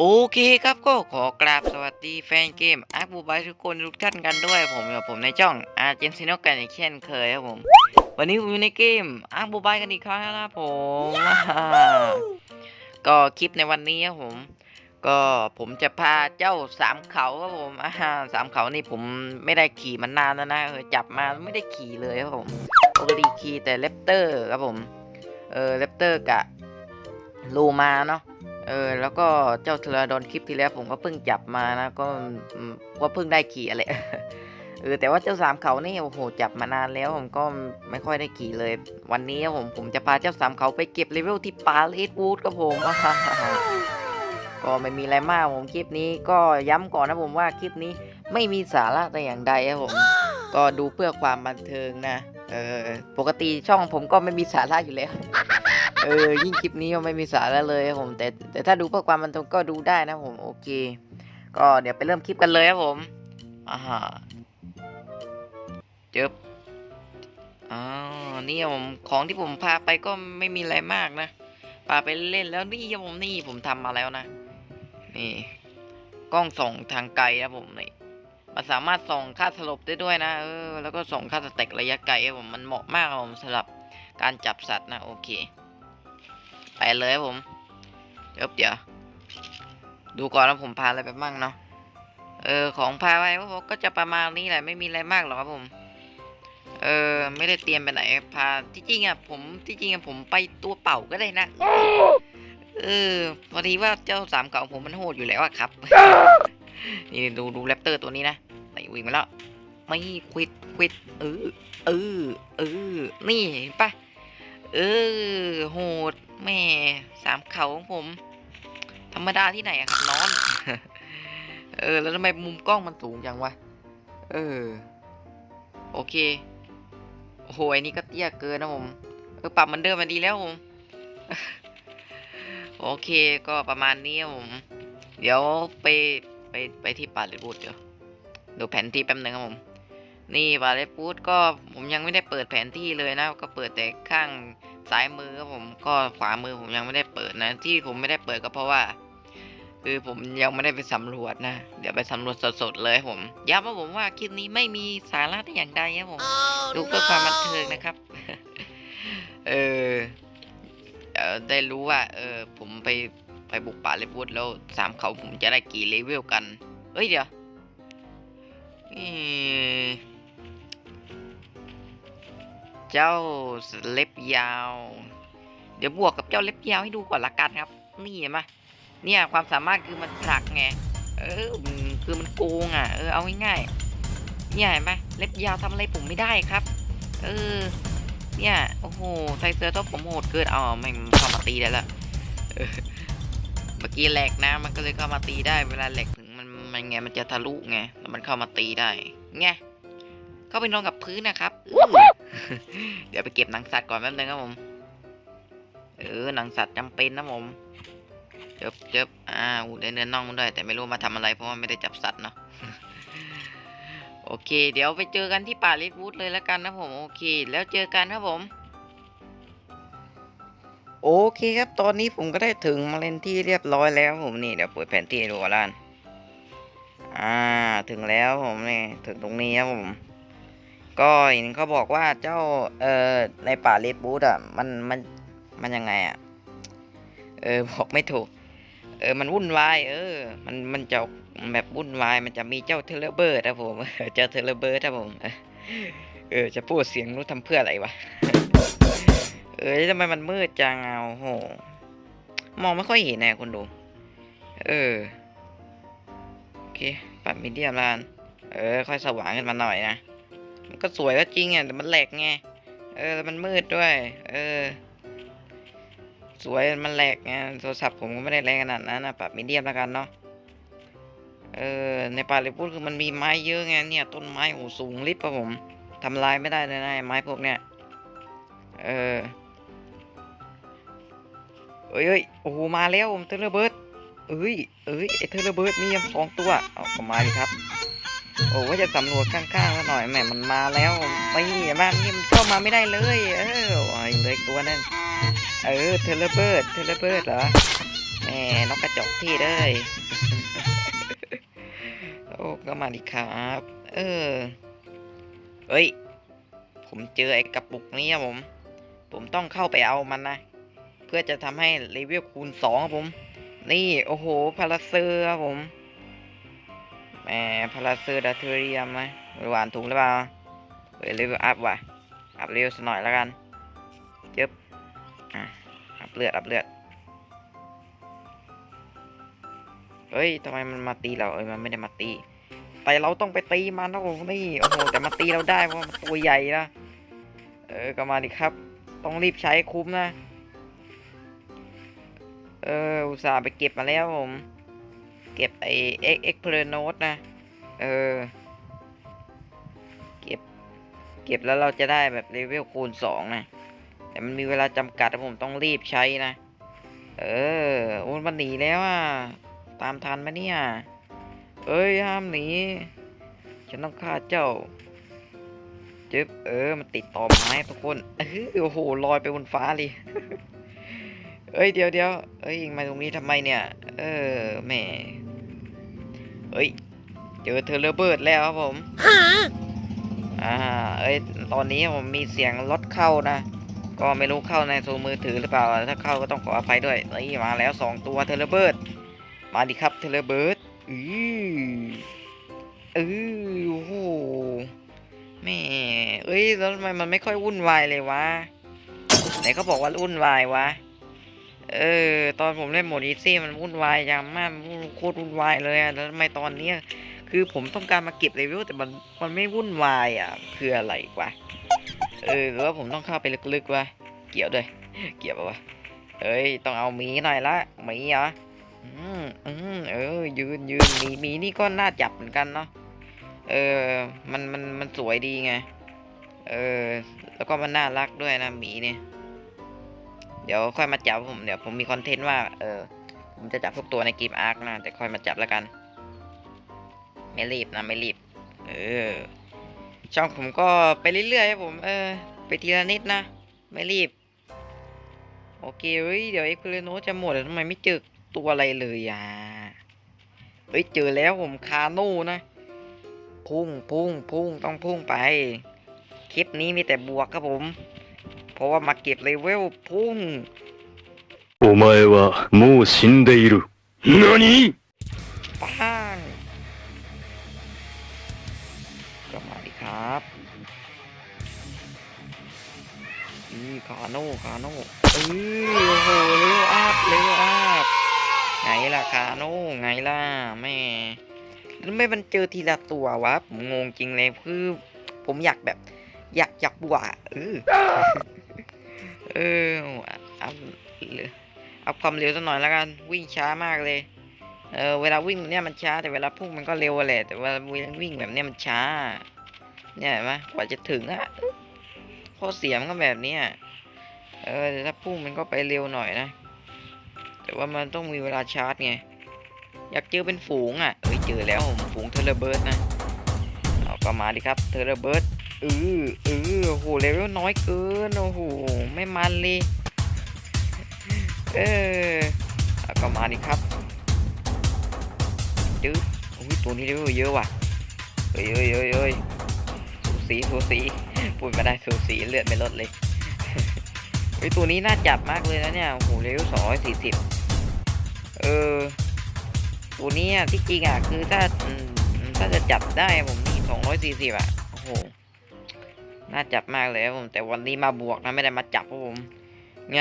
โอเคครับก็ขอกราบสวัสดีแฟนเกมอาร์บูบายทุกคนทุกท่านกันด้วยผมอยู่กับผมในช่องอาร์เจนซิโนกันอย่างเช่นเคยครับผม วันนี้ผมอยู่ในเกมอาร์บูบายกันอีกครั้งแล้วนะครับผมก็คลิปในวันนี้ครับผม ก็ผมจะพาเจ้าสามเขาครับผมอ่าสามเขานี่ผมไม่ได้ขี่มันนานแล้วนะเออจับมาไม่ได้ขี่เลยครับผมปกติขี่แต่เลปเตอร์ครับผมเออเลปเตอร์กะลูมาเนาะ เออแล้วก็เจ้าเทเลดอนคลิปที่แล้วผมก็เพิ่งจับมานะก็ก็เพิ่งได้ขี่อะไรเออแต่ว่าเจ้าสามเขานี่โอ้โหจับมานานแล้วผมก็ไม่ค่อยได้ขี่เลย วันนี้ผมผมจะพาเจ้าสามเขาไปเก็บเลเวลที่ปาเลสวูดครับผมก็ไม่มีอะไรมากผมคลิปนี้ก็ย้ำก่อนนะผมว่าคลิปนี้ไม่มีสาระแต่อย่างใดครับผมก็ดูเพื่อความบันเทิงนะเออปกติช่องผมก็ไม่มีสาระอยู่แล้ว ออยิ่งคลิปนี้ก็ไม่มีสาระเลยครับผม แต่แต่ถ้าดูเพื่อความบันก็ดูได้นะผมโอเค ก็เดี๋ยวไปเริ่มคลิปกันเลยครับผมอ่าฮะเจบอ๋อนี่ครับผมของที่ผมพาไปก็ไม่มีอะไรมากนะพาไปเล่นแล้วนี่ครับผมนี่ผมทำมาแล้วนะ นี่ กล้องส่องทางไกลครับผมนี่มันสามารถส่องค่าสลบได้ด้วยนะเออแล้วก็ส่องค่าสเต็กระยะไกลครับผมมันเหมาะมากครับผมสำหรับการจับสัตว์นะโอเค ไปเลยครับผม เดี๋ยวเดี๋ยวดูก่อนว่าผมพาอะไรไปบ้างเนาะ เออของพาไปก็จะประมาณนี้แหละไม่มีอะไรมากหรอกครับผม เออไม่ได้เตรียมไปไหน พาที่จริงอะผมที่จริงอะผมไปตัวเป่าก็ได้นะ เออพอดีว่าเจ้าสามเก่าผมมันโหดอยู่แล้วอะครับ นี่ดูดูแรปเตอร์ตัวนี้นะไต่วิ่งมาแล้วไม่ควิดควิดเออเออเออนี่เห็นปะเออโหด แม่สามเขาของผม ธรรมดาที่ไหนอะครับนอนเออ แล้วทำไมมุมกล้องมันสูงจังวะ เออ โอเค โอ้โหอ้นี่ก็เตี้ยเกินนะผม เออ ปรับมันเดิมมาดีแล้วผม โอเคก็ประมาณนี้ผม เดี๋ยวไปไปไปที่ป่าเลบูดเดี๋ยวดูแผนที่แป๊บนึงครับผม นี่บาเลฟูดก็ผมยังไม่ได้เปิดแผนที่เลยนะ ก็เปิดแต่ข้าง ซ้ายมือครับผมก็ขวามือผมยังไม่ได้เปิดนะ ที่ผมไม่ได้เปิดก็เพราะว่า คือผมยังไม่ได้ไปสำรวจนะ เดี๋ยวไปสำรวจสดๆเลยครับผมย้ำว่าผมว่าคลิปนี้ไม่มีสาระแต่อย่างใดครับผม ดูเพื่อความบันเทิงนะครับ เออเอ่อได้รู้ว่า เออผมไปไปบุกป่าเลฟูดแล้วสามเขาผมจะได้กี่เลเวลกัน เอ้ยเดี๋ยวเอ่อ เจ้าเล็บยาว เดี๋ยวบวกกับเจ้าเล็บยาวให้ดูก่อนละกันครับ นี่เห็นไหมเนี่ยความสามารถคือมันผลักไง เออคือมันโกงอะ เออเอาง่ายๆเนี่ยเห็นไหมเล็บยาวทำอะไรผมไม่ได้ครับ เออ เนี่ยโอ้โหไซเซอร์ท็อปผมโหดเกินอ๋อไม่เข้ามาตีได้ละเมื่อกี้แหลกนะมันก็เลยเข้ามาตีได้เวลาแหลกถึงมันมันไงมันจะทะลุไงแล้วมันเข้ามาตีได้ไง เข้าไปนอนกับพื้นนะครับ เดี๋ยวไปเก็บหนังสัตว์ก่อนแป๊บนึงครับผม เออหนังสัตว์จำเป็นนะผมเจ็บเจ็บอ่าอู้ได้เนื้อน่องด้วย แต่ไม่รู้มาทำอะไรเพราะว่าไม่ได้จับสัตว์เนาะ โอเค เดี๋ยวไปเจอกันที่ป่าลิฟวูดเลยแล้วกันนะผม โอเค แล้วเจอกันครับผมโอเคครับ ตอนนี้ผมก็ได้ถึงมาเลนที่เรียบร้อยแล้วผมนี่เดี๋ยวเปิดแผนที่ดูก่อนละกันอ่า ถึงแล้วผมนี่ ถึงตรงนี้ครับผม ก็เห็นเขาบอกว่าเจ้าเอ่อในป่าเลดบูธอะมันมันมันยังไงอะเออบอกไม่ถูก เออมันวุ่นวายเออ มันมันจะแบบวุ่นวายมันจะมีเจ้าเทเลเบิร์ครับผมเจ้าเทเลเบิร์ครับผมเออจะพูดเสียงรู้ทำเพื่ออะไรวะเออทำไมมันมืดจังอะโอ้โหมองไม่ค่อยเห็นแน่คุณดู เออโอเคปรับมีเดียมลานเออ ค่อยสว่างขึ้นมาหน่อยนะ มันก็สวยก็จริงอะแต่มันแหลกไง เออแล้วมันมืดด้วย เออ สวยมันแหลกไงโทรศัพท์ผมก็ไม่ได้แรงขนาดนั้นนะปรับมีเดียมแล้วกันเนาะเออในป่าเลิพูดคือมันมีไม้เยอะไงเนี่ย ต้นไม้โอ้สูงลิบอะผมทำลายไม่ได้เลยนะไอ้ไม้พวกเนี้ยเออเอ้ยเอ้ยโอ้โหมาแล้วผมเทเลเบิร์ดเอ้ยเอ้ยไอเทเลเบิร์ดมียังสองตัวเอาก็มาดิครับ โอ้ว่าจะสำรวจข้างๆหน่อยแหมมันมาแล้วไม่บ้านนี่มันเข้ามาไม่ได้เลย เอออ้ยเลยตัวนึงเออเทเลเบิร์ดเทเลเบิร์ดเหรอแหมนกกระจอกที่เลยโอ้ก็มาดิครับ เออเฮ้ย ผมเจอไอ้กระปุกนี้ครับผม ผมต้องเข้าไปเอามันนะ เพื่อจะทำให้เลเวลคูณสองครับผม นี่ โอ้โห พาราเซอร์ครับผม แหมพาราเซอร์ดาเทเรียมไหมหวานถุงหรือเปล่าเฮ้ยเลเวอัพว่ะ อัพเร็วสักหน่อยแล้วกันเจ็บอะอัพเลือด อัพเลือด เฮ้ยทำไมมันมาตีเรา เอ้ย มันไม่ได้มาตี แต่เราต้องไปตีมันนะผมนี่ โอ้โห แต่มาตีเราได้เพราะมันตัวใหญ่นะ เออ ก็มาดิครับ ต้องรีบใช้คุ้มนะ เออ อุตส่าห์ไปเก็บมาแล้วผม เก็บไอ้เอ็กเอ็กเพลโนตนะ เออ เก็บ เก็บแล้วเราจะได้แบบเลเวลคูณสองนะ แต่มันมีเวลาจำกัดนะผมต้องรีบใช้นะ เออโอ้มันหนีแล้วอะ ตามทันไหมเนี่ย เอ้ย ห้ามหนี ฉันต้องฆ่าเจ้าจึ๊บเออ มันติดต่อไม้ทุกคนเออโอ้โหลอยไปบนฟ้าเลยเอ้ยเดี๋ยวเดี๋ยวเอ้ยมาตรงนี้ทำไมเนี่ย เออแหม เอ้ย เจอเทอร์เลเบิร์ดแล้วครับผมอ่า เอ้ย ตอนนี้ผมมีเสียงรถเข้านะ ก็ไม่รู้เข้าในโซมือถือหรือเปล่า ถ้าเข้าก็ต้องขออภัยด้วยนี่มาแล้วสองตัวเทเลเบิร์ดมาดิครับเทเลเบิร์ดอืออือโอ้โหแม่เอ้ย แล้วทำไมมันไม่ค่อยวุ่นวายเลยวะ ไหนเขาบอกว่าวุ่นวายวะ เออ ตอนผมเล่นโหมดอีซี่มันวุ่นวายอย่างมากโคตรวุ่นวายเลยอะแล้วทำไมตอนเนี้ยคือผมต้องการมาเก็บเลเวลแต่มันมันไม่วุ่นวายอะคืออะไรวะเออหรือว่าผมต้องเข้าไปลึกๆวะเกี่ยวด้วย เกี่ยวปะวะเอ้ยต้องเอาหมีหน่อยละหมีเหรออืมอืมเออ ยืนยืนหมีหมีนี่ก็น่าจับเหมือนกันเนาะเออมันมันมันสวยดีไงเออแล้วก็มันน่ารักด้วยนะหมีเนี่ย เดี๋ยวค่อยมาจับผมเดี๋ยวผมมีคอนเทนต์ว่าเออผมจะจับพวกตัวในเกมอาร์คนะแต่ค่อยมาจับแล้วกัน ไม่รีบนะไม่รีบ เออช่องผมก็ไปเรื่อยๆครับผมเออไปทีละนิดนะ ไม่รีบ โอเคเฮ้ยเดี๋ยวเอ็กเพลโนจะหมดแล้วทำไมไม่เจอตัวอะไรเลยอะเฮ้ยเจอแล้วผมคาโน่นะ พุ่งพุ่งพุ่งต้องพุ่งไป คลิปนี้มีแต่บวกครับผม เพราะว่ามาเก็บเลเวลพุ่ง お前はもう死んでいる。何 ป้างก็มาดิครับอือคาโน่คาโน่เออโอ้โหเร็วอัพเร็วอัพไงล่ะคาโน่ไงล่ะแม่แล้วไม่มันเจอทีละตัววะ ผมงงจริงเลยคือ ผมอยากแบบ อยากอยากบวกอะเออ เอออัพอัพความเร็วสักหน่อยแล้วกันวิ่งช้ามากเลย เออเวลาวิ่งเนี่ยมันช้าแต่เวลาพุ่งมันก็เร็วแหละแต่เวลาวิ่งแบบเนี้ยมันช้า เนี่ยเห็นไหมกว่าจะถึงอะข้อเสียมันก็แบบเนี้ยเออแต่ถ้าพุ่งมันก็ไปเร็วหน่อยนะ แต่ว่ามันต้องมีเวลาชาร์จไงอยากเจอเป็นฝูงอะเอ้ยเจอแล้วผมฝูงเทเลเบิร์ดนะเอาก็มาดิครับเทเลเบิร์ด เออเออโหเลเวลน้อยเกินโอ้โหไม่มันเลยเออก็มาดิครับจืดอุ้ยตัวนี้เลเวลเยอะว่ะเฮ้ยเฮ้ยเฮ้ยเฮ้ยสูสีสูสีพูดมาได้สูสีเลือดไม่ลดเลยเฮ้ยตัวนี้น่าจับมากเลยนะเนี่ยโอ้โหเลเวลสองร้อยสี่สิบเออตัวนี้ที่จริงอะคือถ้าถ้าจะจับได้ผมนี่สองร้อยสี่สิบอะโอ้โห น่าจับมากเลยครับผม แต่วันนี้มาบวกนะไม่ได้มาจับครับผมไง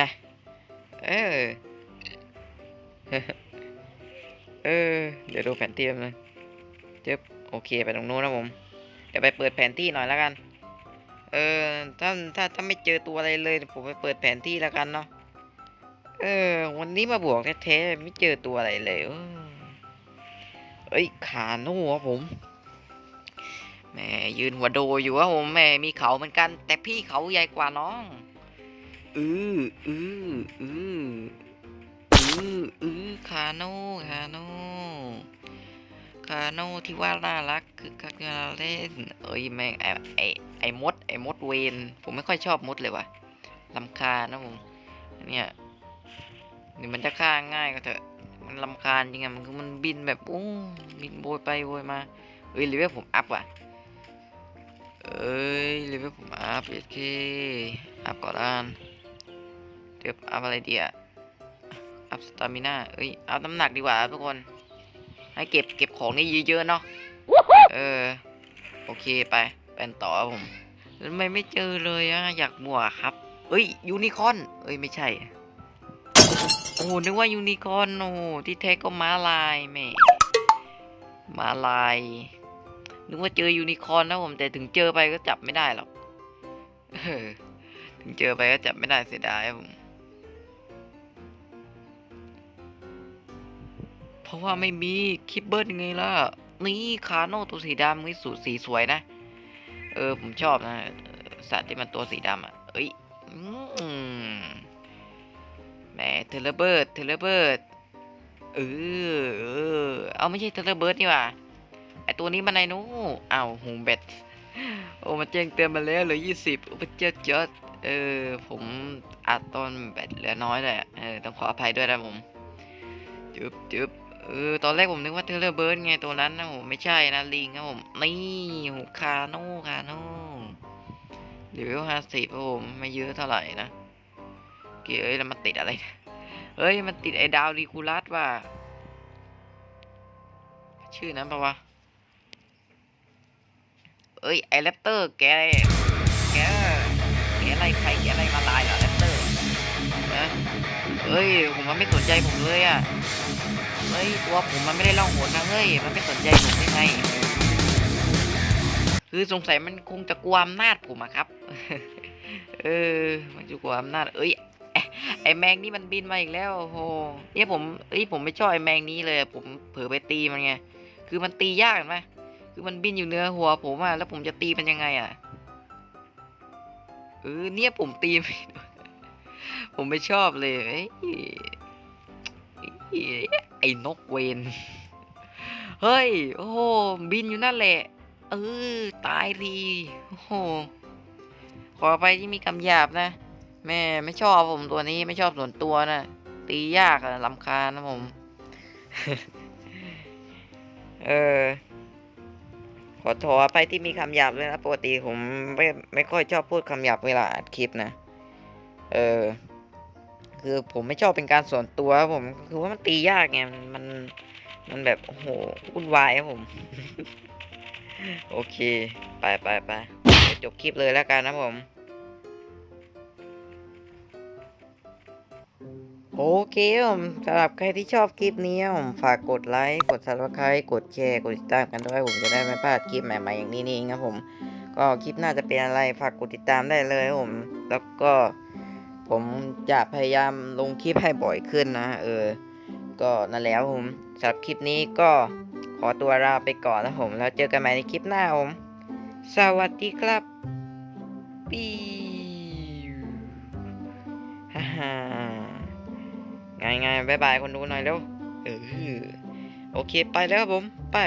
เออเออเดี๋ยวดูแผนที่แป๊บนึงเจ็บโอเคไปตรงนู้นนะผมเดี๋ยวไปเปิดแผนที่หน่อยแล้วกัน เออถ้าถ้าถ้าไม่เจอตัวอะไรเลยผมไปเปิดแผนที่แล้วกันเนาะเออ วันนี้มาบวกแท้ๆไม่เจอตัวอะไรเลยเอ้ยขาโน่ครับผม แหมยืนหัวโดอยู่ว่าผมแหมมีเขาเหมือนกัน แต่พี่เขาใหญ่กว่าน้องอืออืออืออืออือคาโน่คาโน่คาโน่ที่ว่าน่ารักคือกักาเล่น เอ้ยแม่งไอไอไอมดไอมดเวนผมไม่ค่อยชอบมดเลยว่ะลำคาญนะผมเนี่ยนี่มันจะฆ่าง่ายก็เถอะ มันลำคาญจริงอะมันคือมันบินแบบโอ้บินโบยไปโบยมาเอ้ยเลเวลผมอัพว่ะ เอ้ยเลเวลผมอัพเอเคอัพก่อนละกันเดี๋ยวอัพอะไรดีอะอัพสตามิน่าเอ้ยอัพน้ำหนักดีกว่าทุกคน ให้เก็บเก็บของนี่เยอะๆเนาะเออ โอเคไปเป็นต่อผมแล้วทำไมไม่เจอเลยอะอยากบวกครับ เอ้ยยูนิคอน เอ้ยไม่ใช่ โอ้นึกว่ายูนิคอนโอ้ที่แท้ก็ม้าลายแม่ม้าลาย นึกว่าเจอยูนิคอร์นนะผมแต่ถึงเจอไปก็จับไม่ได้หรอกถึงเจอไปก็จับไม่ได้เสียดายผมเพราะว่าไม่มีคิปเบิร์ดไงล่ะ นี่คาโน่ตัวสีดำนี่สูสีสวยนะ เออผมชอบนะ สัตว์ที่มันตัวสีดำอะ เอ้ยอมแหมเทเลเบิร์ดเทเลเบิร์ดเออ เออเอาไม่ใช่เทเลเบิร์ดนี่ว่า ตัวนี้มันไงนู้อ้าวหูแบตโอ้มันแจ้งเตือนมาแล้วเหลือยี่สิบอ้พระเจ้าจอดเออผมอัดตอนแบตเหลือน้อยเลยอะเออต้องขออภัยด้วยนะผมจึ๊บจึ๊บเออตอนแรกผมนึกว่าเทเลเบิร์ดไงตัวนั้นนะผมไม่ใช่นะลิงครับผมนี่หูคาโน่คาโน่เดี๋ยวห้าสิบครับผมไม่เยอะเท่าไหร่นะเกเอ้ยแล้วมันติดอะไรเนี่ยเฮ้ยมันติดไอ้ดาวรีคูลัสว่ะชื่อนั้นปะวะ เอ้ยไอ้แรปเตอร์แกแกแกอะไรใครแกอะไรมาตายเหรอแรปเตอร์นะเฮ้ยผมมันไม่สนใจผมเลยอะเฮ้ยตัวผมมันไม่ได้ล่องหนนะเฮ้ยมันไม่สนใจผมได้ไงคือสงสัยมันคงจะกลัวอำนาจผมอะครับเออมันจะกลัวอำนาจเอ้ยไอ้แมงนี่มันบินมาอีกแล้วโหเนี่ยผมเอ้ยผมไม่ชอบไอแมงนี้เลย ผมเผลอไปตีมันไงคือมันตียากไหม คือมันบินอยู่เนือหัวผมอะแล้วผมจะตีมันยังไงอะเออเนี่ยผมตีไม่ผมไม่ชอบเลยไอ้นกเวนเฮ้ย โอ้โหบินอยู่นั่นแหละ เออ ตายทีโอ้โหขอไปที่มีคำหยาบนะ แม่ไม่ชอบผมตัวนี้ไม่ชอบส่วนตัวนะตียากอะลำคาญนะผม เออ อโทษไปที่มีคำหยาบเลยนะปกติผมไม่ไม่ค่อยชอบพูดคำหยาบเวลาอัดคลิปนะ เออ คือผมไม่ชอบเป็นการส่วนตัวผมคือว่ามันตียากไงมันมันแบบโอ้โหวุ่นวายครับผม โอเค ไปไปไปจบคลิปเลยแล้วกันนะผม โอเคผมสำหรับใครที่ชอบคลิปนี้ผมฝากกดไลค์กด subscribe กดแชร์กดติดตามกันด้วยผมจะได้ไม่พลาดคลิปใหม่ๆอย่างนี้นี่เองครับผม ก็คลิปหน้าจะเป็นอะไรฝากกดติดตามได้เลยผม แล้วก็ผมจะพยายามลงคลิปให้บ่อยขึ้นนะ เออ ก็นั่นแล้วผมสำหรับคลิปนี้ก็ขอตัวลาไปก่อนนะผม แล้วเจอกันใหม่ในคลิปหน้าผม สวัสดีครับปีฮ่า ไงไงบายบายคนดูหน่อยเร็วเออโอเคไปแล้วผม ไป